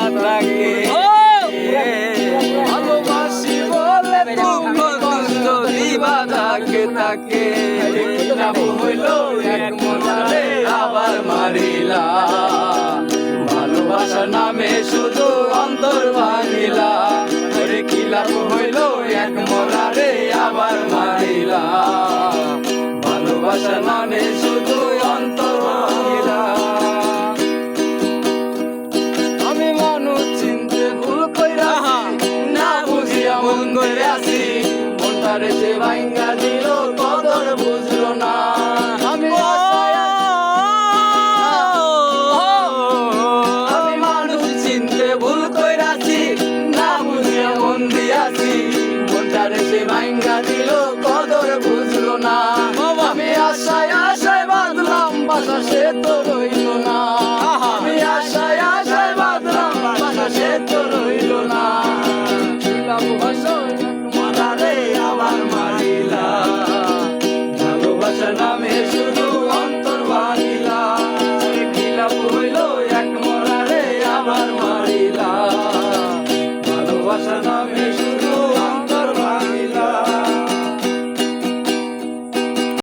তাকে ভালোবাসি বলে কষ্ট দিবা তাকে। তাকে হইল এক আবার মারিলা। ভালোবাসার নামে শুধু অন্তর ভাঙিলা ওরে কি লাভ হইল এক আবার মারিলা। ভালোবাসার নামে করে আসি। মনটারে সে ভাঙ্গা দিল কদর বুঝলো না। আমি আশায় আমি মানুষ চিনতে ভুল কইরাছি না বুঝিয়া মন দিয়াছি মনটারে সে ভাঙ্গা দিল